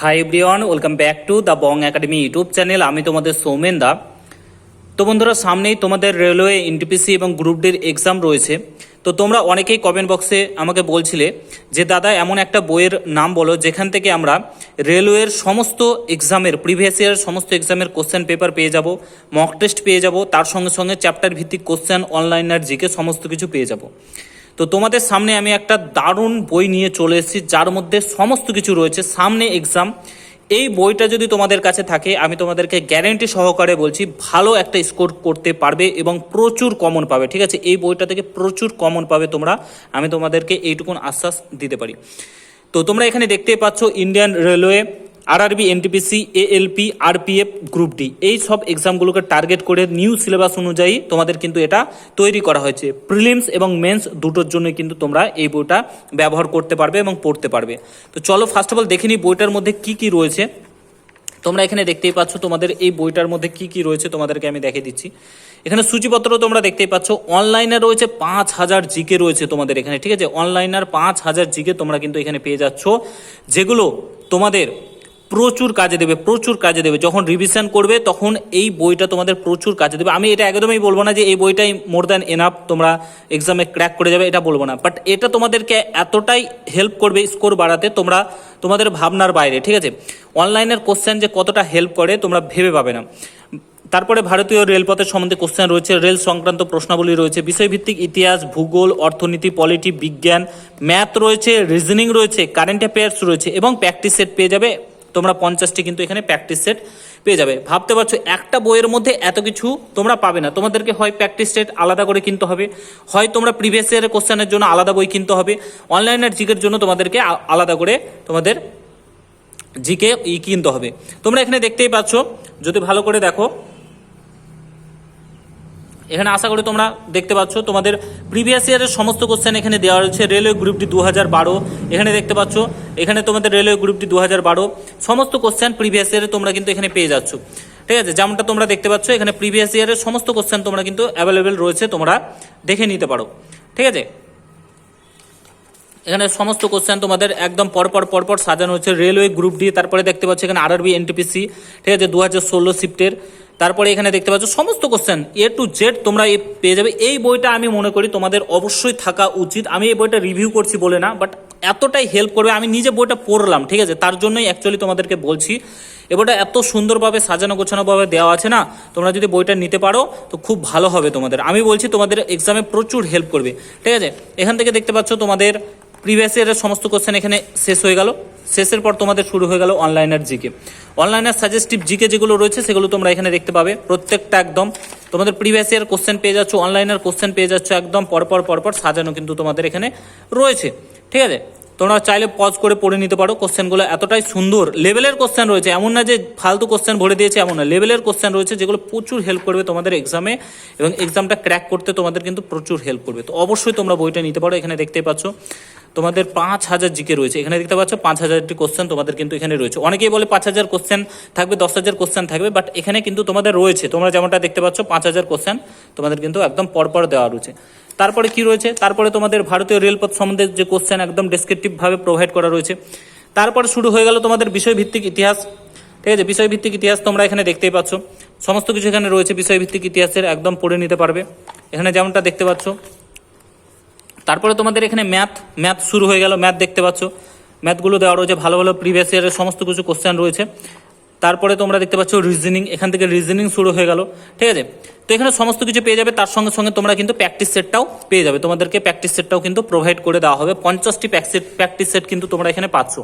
Hi everyone welcome back to the Bong Academy YouTube channel আমি তোমাদের সৌমেন দা। তো বন্ধুরা, সামনেই তোমাদের রেলওয়ে এনটিপিসি এবং গ্রুপ ডির এক্সাম রয়েছে। তো তোমরা অনেকেই কমেন্ট বক্সে আমাকে বলছিলে যে, দাদা, এমন একটা বইয়ের নাম বলো, যেখান থেকে আমরা রেলওয়ের সমস্ত এক্সামের প্রিভিয়াস ইয়ার সমস্ত এক্সামের কোশ্চেন পেপার পেয়ে যাব মক টেস্ট পেয়ে যাব, তার সঙ্গে সঙ্গে চ্যাপ্টার ভিত্তিক কোশ্চেন অনলাইন আর জিকে সমস্ত কিছু পেয়ে যাব। তো তোমাদের সামনে আমি একটা দারুণ বই নিয়ে চলে এসেছি, যার মধ্যে সমস্ত কিছু রয়েছে। সামনে এক্সাম এই বইটা যদি তোমাদের কাছে থাকে, আমি তোমাদেরকে গ্যারেন্টি সহকারে বলছি, ভালো একটা স্কোর করতে পারবে এবং প্রচুর কমন পাবে, ঠিক আছে? এই বইটা থেকে প্রচুর কমন পাবে তোমরা। আমি তোমাদেরকে এইটুকুন আশ্বাস দিতে পারি। তো তোমরা এখানে দেখতেই পাচ্ছ Indian railway RRB NTPC ALP RPF group D এই সব এক্সামগুলোকে টার্গেট করে নিউ সিলেবাস অনুযায়ী তোমাদের কিন্তু এটা তৈরি করা হয়েছে। প্রিলিমস এবং মেন্স দুটোর জন্য কিন্তু তোমরা এই বইটা ব্যবহার করতে পারবে এবং পড়তে পারবে। তো চলো ফার্স্ট অফ অল দেখে নিই বইটার মধ্যে কি কি রয়েছে। তোমরা এখানে দেখতেই পাচ্ছ তোমাদের এই বইটার মধ্যে কি কি রয়েছে তোমাদেরকে আমি দেখে দিচ্ছি। এখানে সূচিপত্র তোমরা দেখতেই পাচ্ছ অনলাইনে রয়েছে পাঁচ হাজার জিকে রয়েছে তোমাদের এখানে, ঠিক আছে? অনলাইনার পাঁচ হাজার জিকে তোমরা কিন্তু এখানে পেয়ে যাচ্ছ, যেগুলো তোমাদের প্রচুর কাজে দেবে, প্রচুর কাজে দেবে। যখন রিভিশন করবে, তখন এই বইটা তোমাদের প্রচুর কাজে দেবে। আমি এটা একদমই বলব না যে এই বইটাই মোর দ্যান এনাফ তোমরা এক্সামে ক্র্যাক করে যাবে, এটা বলব না। বাট এটা তোমাদেরকে এতটাই হেল্প করবে স্কোর বাড়াতে তোমরা, তোমাদের ভাবনার বাইরে, ঠিক আছে? অনলাইনের কোশ্চেন যে কতটা হেল্প করে, তোমরা ভেবে পাবে না। তারপরে ভারতীয় রেলপথের সম্বন্ধে কোশ্চেন রয়েছে, রেল সংক্রান্ত প্রশ্নাবলী রয়েছে, বিষয়ভিত্তিক ইতিহাস, ভূগোল, অর্থনীতি পলিটি বিজ্ঞান ম্যাথ রয়েছে রিজনিং রয়েছে কারেন্ট অ্যাফেয়ার্স রয়েছে এবং প্র্যাকটিস সেট পেয়ে যাবে তোমরা পঞ্চাশটি কিন্তু এখানে প্র্যাকটিস সেট পেয়ে যাবে। ভাবতে পারছ, একটা বইয়ের মধ্যে এত কিছু তোমরা পাবে না। তোমাদেরকে হয় প্র্যাকটিস সেট আলাদা করে কিনতে হবে, হয় তোমরা প্রিভিয়াস ইয়ারের কোশ্চেনের জন্য আলাদা বই কিনতে হবে অনলাইনের জিকের জন্য তোমাদেরকে আলাদা করে তোমাদের জিকে ই কিনতে হবে। তোমরা এখানে দেখতেই পাচ্ছ, যদি ভালো করে দেখো এখানে আশা করি তোমরা দেখতে পাচ্ছ, তোমাদের প্রিভিয়াস ইয়ারের সমস্ত কোশ্চেন এখানে দেওয়া রয়েছে রেলওয়ে গ্রুপটি দু হাজার বারো। এখানে দেখতে পাচ্ছ, এখানে তোমাদের রেলওয়ে গ্রুপটি দু হাজার বারো। সমস্ত কোশ্চেন প্রিভিয়াস ইয়ারে তোমরা কিন্তু এখানে পেয়ে যাচ্ছ। ঠিক আছে, যেমনটা তোমরা দেখতে পাচ্ছ, এখানে প্রিভিয়াস ইয়ারের সমস্ত কোশ্চেন তোমরা কিন্তু অ্যাভেলেবেল রয়েছে, তোমরা দেখে নিতে পারো। ঠিক আছে? এখানে সমস্ত কোশ্চেন তোমাদের একদম পরপর পরপর সাজানো হচ্ছে রেলওয়ে গ্রুপ ডি তারপরে দেখতে পাচ্ছ এখানে আরআরবি এনটিপিসি ঠিক আছে দু হাজার ষোলো শিফটের তারপরে এখানে দেখতে পাচ্ছ সমস্ত কোশ্চেন এ টু জেড তোমরা এই পেয়ে যাবে। এই বইটা আমি মনে করি তোমাদের অবশ্যই থাকা উচিত। আমি এই বইটা রিভিউ করছি বলে না বাট এতটাই হেল্প করবে। আমি নিজে বইটা পড়লাম, ঠিক আছে? তার জন্যই অ্যাকচুয়ালি তোমাদেরকে বলছি। এ বইটা এত সুন্দরভাবে সাজানো গোছানোভাবে দেওয়া আছে না, তোমরা যদি বইটা নিতে পারো, তো খুব ভালো হবে তোমাদের। আমি বলছি তোমাদের এক্সামে প্রচুর হেল্প করবে, ঠিক আছে? এখান থেকে দেখতে পাচ্ছ তোমাদের প্রিভিয়াস ইয়ারের সমস্ত কোশ্চেন এখানে শেষ হয়ে গেল। শেষের পর তোমাদের শুরু হয়ে গেল অনলাইনের জিকে। অনলাইনের সাজেস্টিভ জিকে যেগুলো রয়েছে সেগুলো তোমরা এখানে দেখতে পাবে। প্রত্যেকটা একদম তোমাদের প্রিভিয়াস ইয়ার কোশ্চেন পেয়ে যাচ্ছ, অনলাইনের কোশ্চেন পেয়ে যাচ্ছ, একদম পরপর পরপর সাজানো কিন্তু তোমাদের এখানে রয়েছে। ঠিক আছে? তোমরা চাইলে পজ করে পড়ে নিতে পারো। কোশ্চেনগুলো এতটাই সুন্দর। লেভেলের কোশ্চেন রয়েছে। এমন না যে ফালতু কোশ্চেন ভরে দিয়েছে, এমন না। লেভেলের কোশ্চেন রয়েছে যেগুলো প্রচুর হেল্প করবে তোমাদের এক্সামে এবং এক্সামটা ক্র্যাক করতে তোমাদের কিন্তু প্রচুর হেল্প করবে। তো অবশ্যই তোমরা বইটা নিতে পারো। এখানে দেখতে পাচ্ছ। তোমাদের পাঁচ হাজার জিকে রয়েছে। এখানে দেখতে পাচ্ছ পাঁচ হাজারটি কোশ্চেন তোমাদের কিন্তু এখানে রয়েছে। অনেকেই বলে পাঁচ হাজার কোশ্চেন থাকবে, দশ হাজার কোশ্চেন থাকবে বাট এখানে কিন্তু তোমাদের রয়েছে। তোমরা যেমনটা দেখতে পাচ্ছ, পাঁচ হাজার কোশ্চেন তোমাদের কিন্তু একদম পরপর দেওয়া রয়েছে। তারপরে কি রয়েছে? তারপরে তোমাদের ভারতীয় রেলপথ সম্বন্ধে যে কোশ্চেন একদম ডেসক্রিপটিভভাবে প্রোভাইড করা রয়েছে। তারপরে শুরু হয়ে গেল তোমাদের বিষয়ভিত্তিক ইতিহাস। ঠিক আছে? বিষয়ভিত্তিক ইতিহাস তোমরা এখানে দেখতেই পাচ্ছ। সমস্ত কিছু এখানে রয়েছে, বিষয়ভিত্তিক ইতিহাসের একদম পড়ে নিতে পারবে। এখানে যেমনটা দেখতে পাচ্ছ তারপরে তোমাদের এখানে ম্যাথ ম্যাথ শুরু হয়ে গেল, ম্যাথ দেখতে পাচ্ছ। ম্যাথগুলো দেওয়া রয়েছে, ভালো ভালো প্রিভিয়াস ইয়ারের সমস্ত কিছু কোশ্চেন রয়েছে। তারপরে তোমরা দেখতে পাচ্ছ রিজনিং এখান থেকে রিজনিং শুরু হয়ে গেল, ঠিক আছে? তো এখানে সমস্ত কিছু পেয়ে যাবে, তার সঙ্গে সঙ্গে তোমরা কিন্তু প্র্যাকটিস সেটটাও পেয়ে যাবে। তোমাদেরকে প্র্যাকটিস সেটটাও কিন্তু প্রোভাইড করে দেওয়া হবে। পঞ্চাশটি প্র্যাকটিস সেট কিন্তু তোমরা এখানে পাচ্ছ।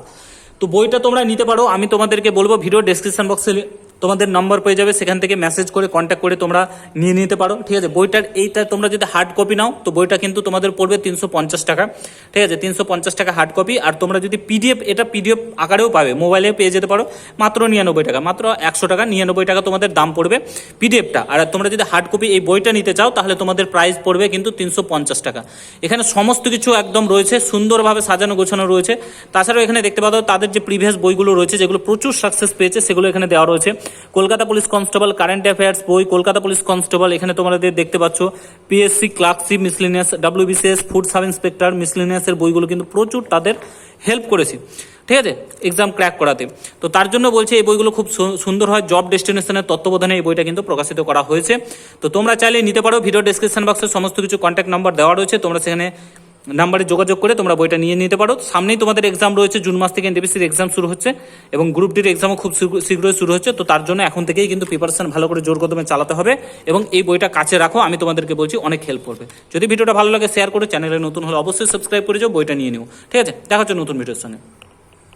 তো বইটা তোমরা নিতে পারো, আমি তোমাদেরকে বলব ভিডিও ডেসক্রিপশন বক্সে তোমাদের নম্বর পেয়ে যাবে, সেখান থেকে মেসেজ করে কন্ট্যাক্ট করে তোমরা নিয়ে নিতে পারো, ঠিক আছে? বইটার এইটা তোমরা যদি হার্ড কপি নাও, তো বইটা কিন্তু তোমাদের পড়বে তিনশো পঞ্চাশ টাকা, ঠিক আছে? তিনশো পঞ্চাশ টাকা হার্ড কপি আর তোমরা যদি পিডিএফ এটা পিডিএফ আকারেও পাবে মোবাইলে পেয়ে যেতে পারো, মাত্র নিরানব্বই টাকা, মাত্র একশো টাকা, নিরানব্বই টাকা তোমাদের দাম পড়বে পিডিএফটা আর তোমরা যদি হার্ড কপি এই বইটা নিতে চাও, তাহলে তোমাদের প্রাইস পড়বে কিন্তু তিনশো পঞ্চাশ টাকা। এখানে সমস্ত কিছু একদম রয়েছে, সুন্দরভাবে সাজানো গোছানো রয়েছে। তাছাড়াও এখানে দেখতে পাবো তাদের যে প্রিভিয়াস বইগুলো রয়েছে, যেগুলো প্রচুর সাকসেস পেয়েছে, সেগুলো এখানে দেওয়া রয়েছে। Kolkata police constable current affairs বই, কলকাতা পুলিশ কনস্টেবল, এখানে তোমাদের দেখতে পাচ্ছ PSC clerkship miscellaneous WBCS food sub inspector মিসলিনিয়াসের বইগুলো কিন্তু প্রচুর তাদের হেল্প করেছে। ঠিক আছে? এক্সাম ক্র্যাক করাতে। তো তার জন্য বলছে, এই বইগুলো খুব সুন্দর হয় জব ডেস্টিনেশনের তত্ত্বাবধানে এই বইটা কিন্তু প্রকাশিত করা হয়েছে। তো তোমরা চাইলে নিতে পারো ভিডিও ডিসক্রিপশন বক্সে সমস্ত কিছু কন্ট্যাক্ট নাম্বার দেওয়া রয়েছে, তোমরা সেখানে নাম্বারে যোগাযোগ করে তোমরা বইটা নিয়ে নিতে পারো। সামনেই তোমাদের এক্সাম রয়েছে, জুন মাস থেকে এনটিপিসির এক্সাম শুরু হচ্ছে এবং গ্রুপ ডির এক্সামও খুব শীঘ্রই শুরু হচ্ছে। তো তার জন্য এখন থেকেই কিন্তু প্রিপারেশন ভালো করে জোর কদমে চালাতে হবে এবং এই বইটা কাছে রাখো, আমি তোমাদেরকে বলছি অনেক হেল্প করবে। যদি ভিডিওটা ভালো লাগে শেয়ার করে চ্যানেলে নতুন হলে অবশ্যই সাবস্ক্রাইব করে যাও, বইটা নিয়ে নিও। ঠিক আছে? দেখা হচ্ছে নতুন ভিডিওর সঙ্গে।